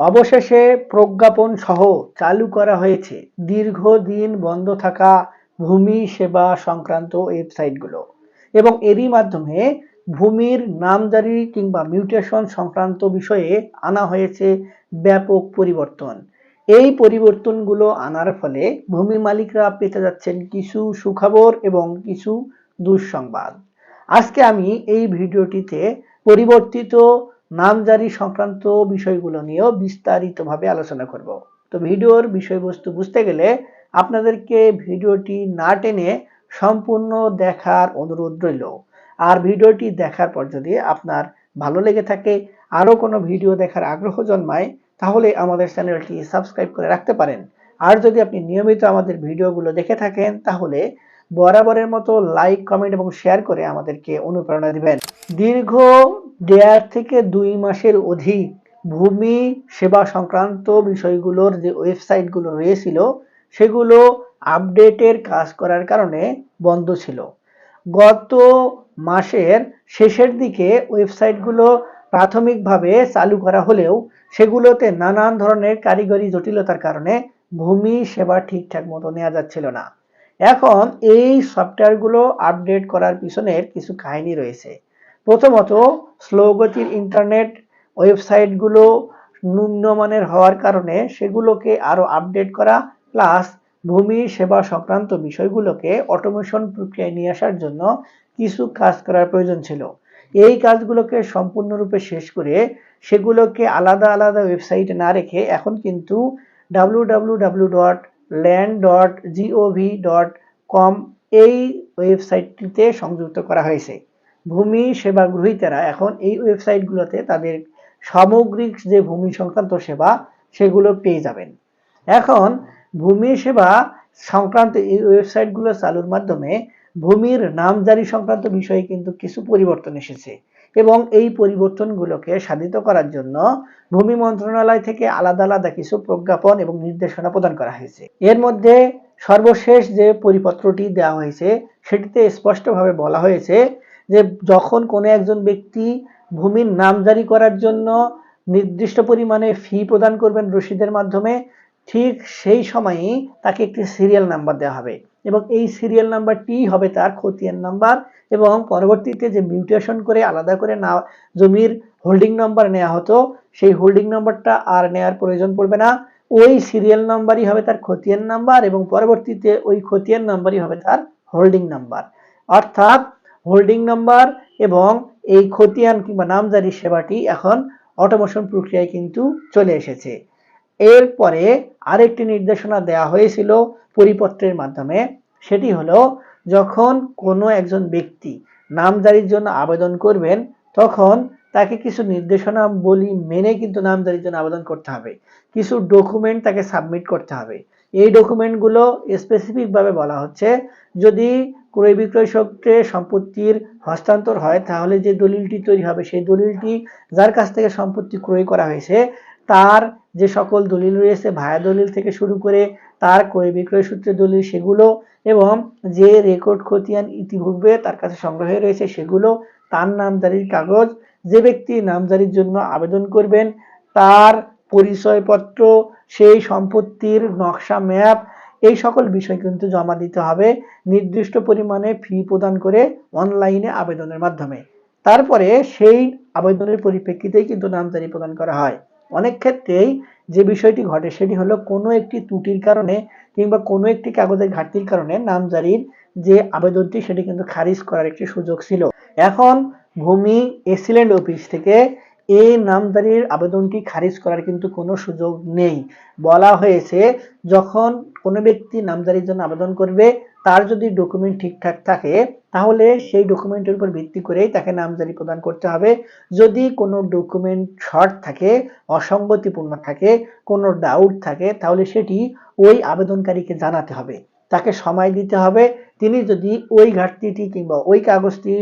অবশেষে প্রজ্ঞাপন সহ চালু করা হয়েছে। দীর্ঘদিন বন্ধ থাকা ভূমি সেবা সংক্রান্ত ওয়েবসাইটগুলো। এবং এরই মাধ্যমে ভূমির নামজারি কিংবা মিউটেশন সংক্রান্ত বিষয়ে আনা হয়েছে ব্যাপক পরিবর্তন। এই পরিবর্তনগুলো আনার ফলে ভূমি মালিকরা পেতে যাচ্ছেন কিছু সুখবর এবং কিছু দুঃসংবাদ। আজকে আমি এই ভিডিওটিতে পরিবর্তিত নামজারি সংক্রান্ত বিষয়গুলো নিয়েও বিস্তারিতভাবে আলোচনা করব। তো ভিডিওর বিষয়বস্তু বুঝতে গেলে আপনাদেরকে ভিডিওটি না টেনে সম্পূর্ণ দেখার অনুরোধ রইল। আর ভিডিওটি দেখার পর যদি আপনার ভালো লেগে থাকে, আরও কোনো ভিডিও দেখার আগ্রহ জন্মায়, তাহলে আমাদের চ্যানেলটি সাবস্ক্রাইব করে রাখতে পারেন। আর যদি আপনি নিয়মিত আমাদের ভিডিওগুলো দেখে থাকেন, তাহলে বরাবরের মতো লাইক কমেন্ট এবং শেয়ার করে আমাদেরকে অনুপ্রেরণা দিবেন। দীর্ঘ দেড় থেকে দুই মাসের অধিক ভূমি সেবা সংক্রান্ত বিষয়গুলোর যে ওয়েবসাইটগুলো রয়েছিল, সেগুলো আপডেটের কাজ করার কারণে বন্ধ ছিল। গত মাসের শেষের দিকে ওয়েবসাইটগুলো প্রাথমিকভাবে চালু করা হলেও সেগুলোতে নানান ধরনের কারিগরি জটিলতার কারণে ভূমি সেবা ঠিকঠাক মতো নেওয়া যাচ্ছিল না। এখন এই সফটওয়্যারগুলো আপডেট করার পিছনের কিছু কাহিনী রয়েছে। প্রথমত, স্লোগতির ইন্টারনেট, ওয়েবসাইটগুলো নিম্নমানের হওয়ার কারণে সেগুলোকে আরও আপডেট করা, প্লাস ভূমি সেবা সংক্রান্ত বিষয়গুলোকে অটোমেশন প্রক্রিয়ায় নিয়ে আসার জন্য কিছু কাজ করার প্রয়োজন ছিল। এই কাজগুলোকে সম্পূর্ণরূপে শেষ করে সেগুলোকে আলাদা আলাদা ওয়েবসাইটে না রেখে এখন কিন্তু W W W dot land dot gov dot com এই ওয়েবসাইটটিতে সংযুক্ত করা হয়েছে। ভূমি সেবা গ্রহীতারা এখন এই ওয়েবসাইটগুলোতে তাদের সামগ্রিক যে ভূমি সংক্রান্ত সেবা, সেগুলো পেয়ে যাবেন। এখন ভূমি সেবা সংক্রান্ত এই ওয়েবসাইটগুলো চালুর মাধ্যমে ভূমির নামজারি সংক্রান্ত বিষয়ে কিন্তু কিছু পরিবর্তন এসেছে। এবং এই পরিবর্তনগুলোকে সাধিত করার জন্য ভূমি মন্ত্রণালয় থেকে আলাদা আলাদা কিছু প্রজ্ঞাপন এবং নির্দেশনা প্রদান করা হয়েছে। এর মধ্যে সর্বশেষ যে পরিপত্রটি দেওয়া হয়েছে, সেটিতে স্পষ্টভাবে বলা হয়েছে যে যখন কোনো একজন ব্যক্তি ভূমির নাম জারি করার জন্য নির্দিষ্ট পরিমাণে ফি প্রদান করবেন রসিদের মাধ্যমে, ঠিক সেই সময়ই তাকে একটি সিরিয়াল নাম্বার দেওয়া হবে। এবং এই সিরিয়াল নাম্বারটি হবে তার খতিয়ান নাম্বার এবং পরবর্তীতে যে মিউটেশন করে আলাদা করে না, জমির হোল্ডিং নাম্বার নেওয়া হতো, সেই হোল্ডিং নাম্বারটা আর নেওয়ার প্রয়োজন পড়বে না। ওই সিরিয়াল নাম্বারই হবে তার খতিয়ান নাম্বার এবং পরবর্তীতে ওই খতিয়ান নাম্বারই হবে তার হোল্ডিং নাম্বার অর্থাৎ হোল্ডিং নাম্বার এবং এই খতিয়ান কিংবা নামজারি সেবাটি এখন অটোমেশন প্রক্রিয়ায় কিন্তু চলে এসেছে। এরপরে আরেকটি নির্দেশনা দেওয়া হয়েছিল পরিপত্রের মাধ্যমে। সেটি হলো, যখন কোনো একজন ব্যক্তি নামজারির জন্য আবেদন করবেন, তখন তাকে কিছু নির্দেশনা বলি মেনে কিন্তু নামজারির জন্য আবেদন করতে হবে। কিছু ডকুমেন্ট তাকে সাবমিট করতে হবে। এই ডকুমেন্টগুলো স্পেসিফিকভাবে বলা হচ্ছে, যদি ক্রয় বিক্রয় সূত্রে সম্পত্তির হস্তান্তর হয়, তাহলে যে দলিলটি তৈরি হবে, সেই দলিলটি যার কাছ থেকে সম্পত্তি ক্রয় করা হয়েছে তার যে সকল দলিল রয়েছে, ভায়া দলিল থেকে শুরু করে তার ক্রয় বিক্রয় সূত্রে দলিল সেগুলো এবং যে রেকর্ড খতিয়ান ইতিপূর্বে তার কাছে সংগ্রহে রয়েছে সেগুলো তার নামজারির কাগজ। যে ব্যক্তি নামজারির জন্য আবেদন করবেন, তার পরিচয়পত্র, সেই সম্পত্তির নকশা ম্যাপ, এই সকল বিষয় কিন্তু জমা দিতে হবে। নির্দিষ্ট পরিমাণে ফি প্রদান করে অনলাইনে আবেদনের মাধ্যমে। তারপরে সেই আবেদনের পরিপ্রেক্ষিতেই কিন্তু নামজারি প্রদান করা হয়। অনেক ক্ষেত্রেই যে বিষয়টি ঘটে সেটি হলো কোনো একটি ত্রুটির কারণে কিংবা কোনো একটি কাগজের ঘাটতির কারণে নামজারির যে আবেদনটি সেটি কিন্তু খারিজ করার একটি সুযোগ ছিল। এখন ভূমি এক্সিলেন্ট অফিস থেকে এই নামজারির আবেদনটি খারিজ করার কিন্তু কোনো সুযোগ নেই। বলা হয়েছে, যখন কোনো ব্যক্তি নামজারির জন্য আবেদন করবে, তার যদি ডকুমেন্ট ঠিকঠাক থাকে, তাহলে সেই ডকুমেন্টের উপর ভিত্তি করেই তাকে নামজারি প্রদান করতে হবে। যদি কোনো ডকুমেন্ট শর্ট থাকে, অসঙ্গতিপূর্ণ থাকে, কোনো ডাউট থাকে, তাহলে সেটি ওই আবেদনকারীকে জানাতে হবে। তাকে সময় দিতে হবে। তিনি যদি ওই ঘাটতিটি কিংবা ওই কাগজটি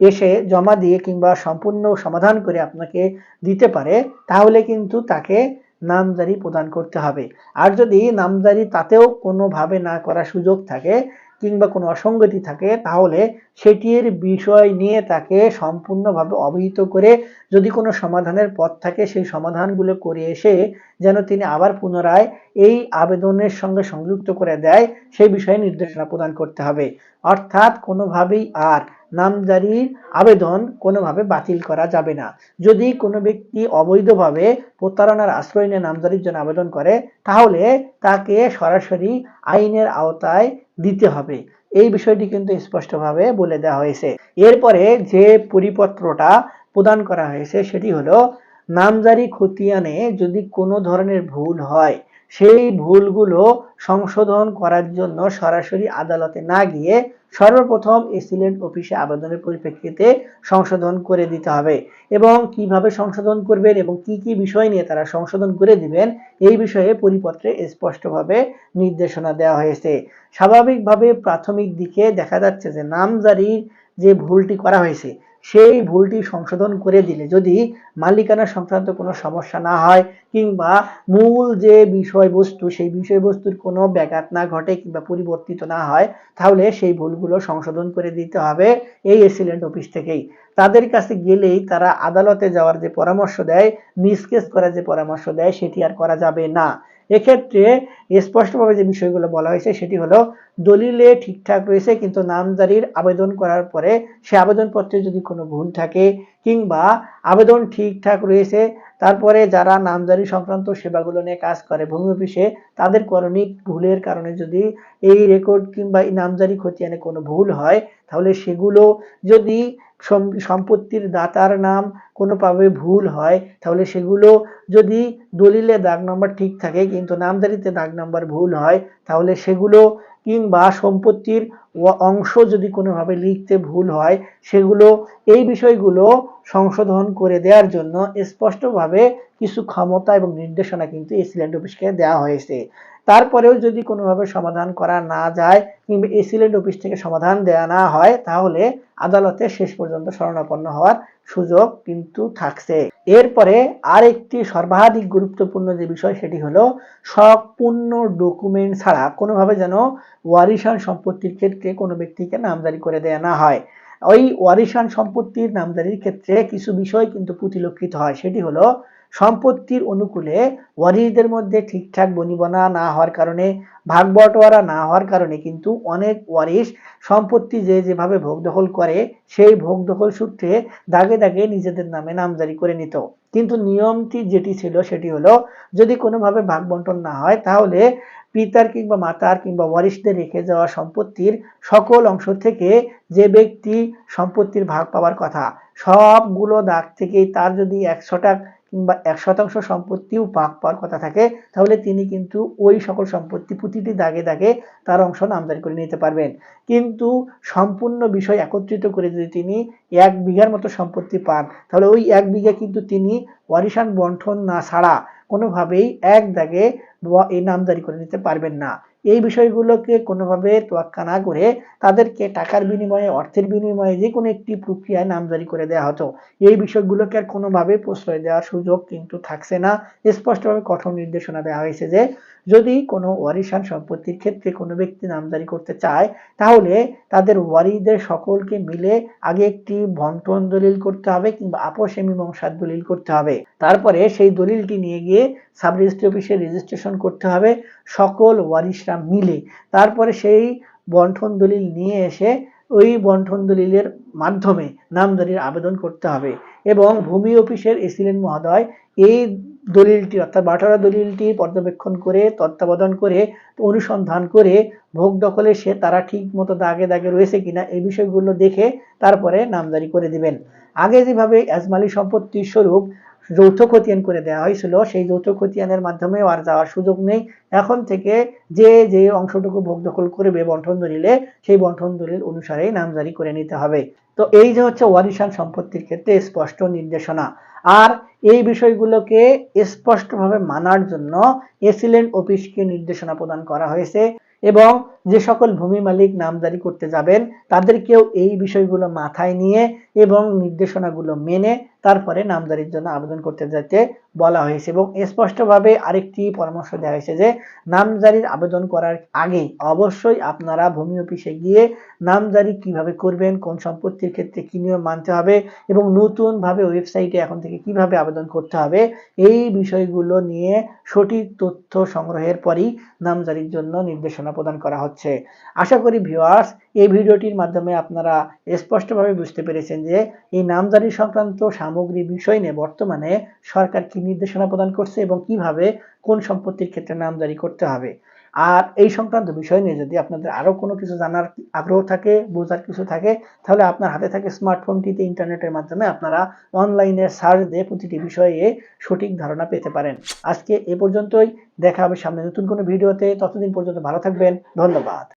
এসে জমা দিয়ে কিংবা সম্পূর্ণ সমাধান করে আপনাকে দিতে পারে, তাহলে কিন্তু তাকে নামজারি প্রদান করতে হবে। আর যদি নামজারি তাতেও কোনোভাবে না করার সুযোগ থাকে কিংবা কোনো অসঙ্গতি থাকে, তাহলে সেটির বিষয় নিয়ে তাকে সম্পূর্ণভাবে অবহিত করে যদি কোনো সমাধানের পথ থাকে, সেই সমাধানগুলো করে এসে যেন তিনি আবার পুনরায় এই আবেদনের সঙ্গে সংযুক্ত করে দেয়, সেই বিষয়ে নির্দেশনা প্রদান করতে হবে। অর্থাৎ কোনোভাবেই আর নামজারির আবেদন কোনোভাবে বাতিল করা যাবে না। যদি কোনো ব্যক্তি অবৈধভাবে প্রতারণার আশ্রয় নিয়ে নামজারির জন্য আবেদন করে, তাহলে তাকে সরাসরি আইনের আওতায় দিতে হবে। এই বিষয়টি কিন্তু স্পষ্টভাবে বলে দেওয়া হয়েছে। এরপরে যে পরিপত্রটা প্রদান করা হয়েছে, সেটি হলো, নামজারি খতিয়ানে যদি কোনো ধরনের ভুল হয়, সেই ভুলগুলো সংশোধন করার জন্য সরাসরি আদালতে না গিয়ে সর্বপ্রথম এসিলেন্ট অফিসে আবেদনের পরিপ্রেক্ষিতে সংশোধন করে দিতে হবে। এবং কীভাবে সংশোধন করবেন এবং কি কি বিষয় নিয়ে তারা সংশোধন করে দিবেন, এই বিষয়ে পরিপত্রে স্পষ্টভাবে নির্দেশনা দেওয়া হয়েছে। স্বাভাবিকভাবে প্রাথমিক দিকে দেখা যাচ্ছে যে নামজারির যে ভুলটি করা হয়েছে সেই ভুলটি সংশোধন করে দিলে যদি মালিকানা সংক্রান্ত কোনো সমস্যা না হয় কিংবা মূল যে বিষয়বস্তু, সেই বিষয়বস্তুর কোনো ব্যাঘাত না ঘটে কিংবা পরিবর্তিত না হয়, তাহলে সেই ভুলগুলো সংশোধন করে দিতে হবে এই এসিলেন্ট অফিস থেকেই। তাদের কাছে গেলেই তারা আদালতে যাওয়ার যে পরামর্শ দেয়, মিসকেস করার যে পরামর্শ দেয়, সেটি আর করা যাবে না। এক্ষেত্রে স্পষ্টভাবে যে বিষয়গুলো বলা হয়েছে সেটি হলো, দলিলে ঠিকঠাক রয়েছে কিন্তু নামজারির আবেদন করার পরে সে আবেদনপত্রে যদি কোনো ভুল থাকে কিংবা আবেদন ঠিকঠাক রয়েছে তারপরে যারা নামজারি সংক্রান্ত সেবাগুলো নিয়ে কাজ করে, ভূমি অফিসে, তাদের করণিক ভুলের কারণে যদি এই রেকর্ড কিংবা এই নামজারি খতিয়ানে কোনো ভুল হয়, তাহলে সেগুলো যদি সম্পত্তির দাতার নাম কোনোভাবে ভুল হয়, তাহলে সেগুলো যদি দলিলে দাগ নাম্বার ঠিক থাকে কিন্তু নামজারিতে দাগ নাম্বার ভুল হয়, তাহলে সেগুলো কিংবা সম্পত্তির অংশ যদি কোনোভাবে লিখতে ভুল হয়, সেগুলো, এই বিষয়গুলো সংশোধন করে দেওয়ার জন্য স্পষ্টভাবে কিছু ক্ষমতা এবং নির্দেশনা কিন্তু এসিল্যান্ড অফিসকে দেওয়া হয়েছে। তারপরেও যদি কোনোভাবে সমাধান করা না যায় কিংবা এসিলেন্ট অফিস থেকে সমাধান দেওয়া না হয়, তাহলে আদালতে শেষ পর্যন্ত শরণাপন্ন হওয়ার সুযোগ কিন্তু থাকছে। এরপরে আরেকটি সর্বাধিক গুরুত্বপূর্ণ যে বিষয়, সেটি হলো সম্পূর্ণ ডকুমেন্ট ছাড়া কোনোভাবে যেন ওয়ারিশান সম্পত্তির ক্ষেত্রে কোনো ব্যক্তিকে নামজারি করে দেয়া না হয়। ওই ওয়ারিশান সম্পত্তির নামজারির ক্ষেত্রে কিছু বিষয় কিন্তু প্রতিলক্ষিত হয়। সেটি হলো, সম্পত্তির অনুকূলে ওয়ারিশদের মধ্যে ঠিকঠাক বনিবনা না হওয়ার কারণে ভাগ বটোয়ারা না হওয়ার কারণে কিন্তু অনেক ওয়ারিশ সম্পত্তি যে যেভাবে ভোগ দখল করে, সেই ভোগ দখল সূত্রে দাগে দাগে নিজেদের নামে নামজারি করে নিত। কিন্তু নিয়মটি যেটি ছিল সেটি হলো, যদি কোনোভাবে ভাগ বন্টন না হয়, তাহলে পিতার কিংবা মাতার কিংবা ওয়ারিশদের রেখে যাওয়া সম্পত্তির সকল অংশ থেকে যে ব্যক্তি সম্পত্তির ভাগ পাওয়ার কথা, সবগুলো দাগ থেকেই তার যদি একশোটা কিংবা এক শতাংশ সম্পত্তিও ভাগ পাওয়ার কথা থাকে, তাহলে তিনি কিন্তু ওই সকল সম্পত্তি প্রতিটি দাগে দাগে তার অংশ নামজারি করে নিতে পারবেন। কিন্তু সম্পূর্ণ বিষয় একত্রিত করে যদি তিনি এক বিঘার মতো সম্পত্তি পান, তাহলে ওই এক বিঘা কিন্তু তিনি ওয়ারিশান বন্টন না ছাড়া কোনোভাবেই এক দাগে এই নামজারি করে নিতে পারবেন না। এই বিষয়গুলোকে কোনোভাবে তোয়াক্কা না করে তাদেরকে টাকার বিনিময়ে, অর্থের বিনিময়ে যে কোনো একটি প্রক্রিয়ায় নামজারি করে দেওয়া হতো। এই বিষয়গুলোকে আর কোনোভাবে প্রশ্রয় দেওয়ার সুযোগ কিন্তু থাকছে না। স্পষ্টভাবে কঠোর নির্দেশনা দেওয়া হয়েছে যে যদি কোনো ওয়ারিশান সম্পত্তির ক্ষেত্রে কোনো ব্যক্তি নামজারি করতে চায়, তাহলে তাদের ওয়ারিদের সকলকে মিলে আগে একটি বন্টন দলিল করতে হবে কিংবা আপোষে মীমাংসার দলিল করতে হবে। তারপরে সেই দলিলটি নিয়ে গিয়ে সাব রেজিস্ট্রি অফিসে রেজিস্ট্রেশন করতে হবে সকল ওয়ারিশরা মিলে। তারপরে সেই বন্টন দলিল নিয়ে এসে ওই বন্টন দলিলের মাধ্যমে নামজারির আবেদন করতে হবে এবং ভূমি অফিসের এসিলেন্ট মহোদয় এই দলিলটি অর্থাৎ বাটোয়ারা দলিলটি পর্যবেক্ষণ করে, তত্ত্বাবধান করে, অনুসন্ধান করে, ভোগ দখলে সে তারা ঠিক মতো দাগে দাগে রয়েছে কিনা এই বিষয়গুলো দেখে তারপরে নামজারি করে দিবেন। আগে যেভাবে আজমালি সম্পত্তির স্বরূপ যৌথ খতিয়ান করে দেওয়া হয়েছিল। সেই যৌথ খতিয়ানের মাধ্যমে আর যাওয়ার সুযোগ নেই। এখন থেকে যে যে অংশটুকু ভোগ দখল করবে বন্টন দলিলে, সেই বন্টন দলিল অনুসারেই নামজারি করে নিতে হবে। তো এই যে হচ্ছে ওয়ারিশান সম্পত্তির ক্ষেত্রে স্পষ্ট নির্দেশনা। আর এই বিষয়গুলোকে স্পষ্টভাবে মানার জন্য এসিলেন্ট অফিসকে নির্দেশনা প্রদান করা হয়েছে এবং যে সকল ভূমি মালিক নামজারি করতে যাবেন, তাদেরকেও এই বিষয়গুলো মাথায় নিয়ে এবং নির্দেশনাগুলো মেনে তারপরে নামজারির জন্য আবেদন করতে যেতে বলা হয়েছে এবং স্পষ্টভাবে আরেকটি পরামর্শ দেওয়া হয়েছে যে নামজারির আবেদন করার আগে অবশ্যই আপনারা ভূমি অফিসে গিয়ে নামজারি কীভাবে করবেন, কোন সম্পত্তির ক্ষেত্রে কি নিয়ম মানতে হবে এবং নতুনভাবে ওয়েবসাইটে এখন থেকে কীভাবে আবেদন করতে হবে, এই বিষয়গুলো নিয়ে সঠিক তথ্য সংগ্রহের পরই নামজারির জন্য নির্দেশনা প্রদান করা হচ্ছে। আশা করি ভিউয়ার্স এই ভিডিওটির মাধ্যমে আপনারা স্পষ্টভাবে বুঝতে পেরেছেন যে এই নামজারি সংক্রান্ত সামগ্রী বিষয় নিয়ে বর্তমানে সরকার কি নির্দেশনা প্রদান করছে এবং কীভাবে কোন সম্পত্তির ক্ষেত্রে নামজারি করতে হবে। আর এই সংক্রান্ত বিষয় নিয়ে যদি আপনাদের আরও কোনো কিছু জানার আগ্রহ থাকে, বোঝার কিছু থাকে, তাহলে আপনার হাতে থাকে স্মার্টফোনটিতে ইন্টারনেটের মাধ্যমে আপনারা অনলাইনে সার্চ দিয়ে প্রতিটি বিষয়ে সঠিক ধারণা পেতে পারেন। আজকে এ পর্যন্তই। দেখা হবে সামনে নতুন কোনো ভিডিওতে। ততদিন পর্যন্ত ভালো থাকবেন। ধন্যবাদ।